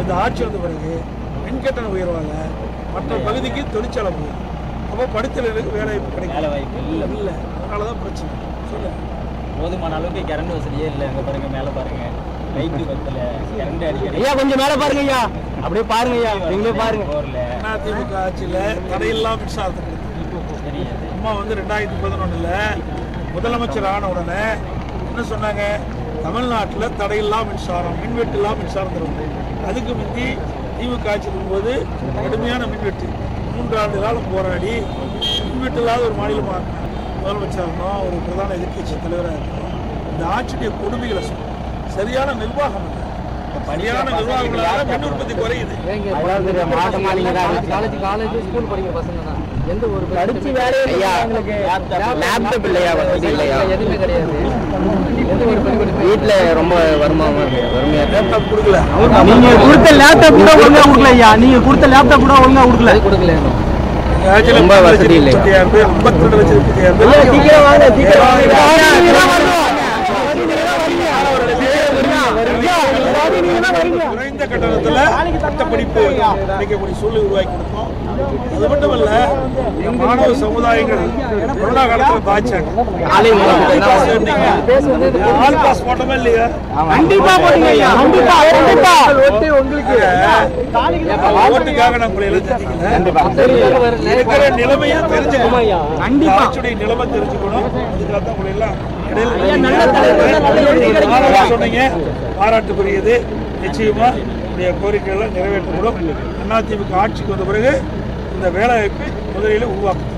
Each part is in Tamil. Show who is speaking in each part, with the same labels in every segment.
Speaker 1: இந்த ஆட்சி வந்த பிறகு மின்கட்டணம் உயர்வாங்க மற்ற பகுதிக்கு தொழிற்சாலை போகும் அப்போ படித்தவர்களுக்கு வேலை வாய்ப்பு
Speaker 2: வேலை
Speaker 1: கிடைக்கும்
Speaker 2: வாய்ப்பு இல்லை.
Speaker 1: இல்லை. அதனால தான் பிரச்சனை. சொல்லுங்க.
Speaker 2: போதுமான அளவுக்கு கரண்ட் வசதியே இல்லை. அங்கே பாருங்க மேலே பாருங்க. லைட்டு பத்தல கரண்ட் அடிக்கடி.
Speaker 3: ஐயா கொஞ்சம் மேல பாருங்க ஐயா அப்படியே பாருங்க ஐயா. நீங்களே பாருங்க.
Speaker 2: போர்ல.
Speaker 1: அதிமுக ஆட்சியில் தடையில்லா மின்சாரத்தை
Speaker 2: தெரியாது.
Speaker 1: அம்மா வந்து ரெண்டாயிரத்தி பதினொன்றில் முதலமைச்சர் ஆன உடனே என்ன சொன்னாங்க? தமிழ்நாட்டில் தடையில்லா மின்சாரம் மின்வெட்டில்லா மின்சாரம் தருவது அதுக்கு முந்தி திமுக ஆட்சி இருக்கும்போது கடுமையான மின்வெட்டு மூன்றாண்டு காலம் போராடி மின்வெட்டு இல்லாத ஒரு மாநிலமாக முதலமைச்சர் இருந்தோம் ஒரு பிரதான எதிர்க்கட்சி தலைவராக இருந்தோம் இந்த ஆட்சியுடைய கொடுமைகளை சொன்னோம் சரியான நிர்வாகம் இல்லை சரியான நிர்வாகங்களால மின் உற்பத்தி குறையுது.
Speaker 4: எந்த ஒரு
Speaker 3: படிச்சு வேலையே ஐயா லேப்டாப் இல்லையா வசதி இல்லையா?
Speaker 4: எதுவுமே கிடையாது. எந்த ஒரு பள்ளிக்கூடம்
Speaker 3: வீட்டுல ரொம்ப வருமானமா வறுமையா
Speaker 1: லேப்டாப் கொடுக்கல.
Speaker 3: நீங்க கொடுத்த லேப்டாப் கூட ஒழுங்கா கொடுக்கல. ஐயா நீங்க கொடுத்த லேப்டாப் கூட ஒழுங்கா கொடுக்கல?
Speaker 4: கொடுக்கல.
Speaker 3: ரொம்ப வசதி இல்லை. சீக்கிரம் வாங்க சீக்கிரம் வாங்க.
Speaker 1: குறைந்த கட்டணத்துல பட்டப்படிப்பு கிடைக்கக்கூடிய சூழ்நிலை உருவாக்கி கொடுத்தோம். அது மட்டுமல்ல இந்த மாணவ சமுதாயங்கள் கொரோனா காலத்துல பாய்ச்சாங்க ஆல் பாஸ் போட்டோமா இல்லையா?
Speaker 3: கண்டிப்பா போடுங்க ஐயா. கண்டிப்பா கண்டிப்பா.
Speaker 1: ஓட்டுக்காக நான் உங்களை எல்லாம் தெரிஞ்சுக்கல இருக்கிற நிலைமையை தெரிஞ்சுக்கணும்.
Speaker 3: கண்டிப்பா.
Speaker 1: நிலைமை தெரிஞ்சுக்கணும். தான் உங்களை எல்லாம் சொன்னீங்க. பாராட்டுக்குரியது. நிச்சயமா உடைய கோரிக்கைகள் நிறைவேற்றப்படும் அதிமுக ஆட்சிக்கு வந்த பிறகு இந்த வேலை வாய்ப்பை முதலில் உருவாக்கும்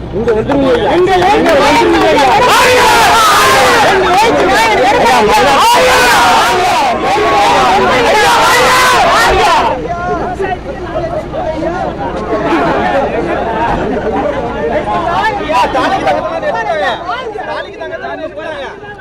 Speaker 5: தாங்க தாலி போறாங்க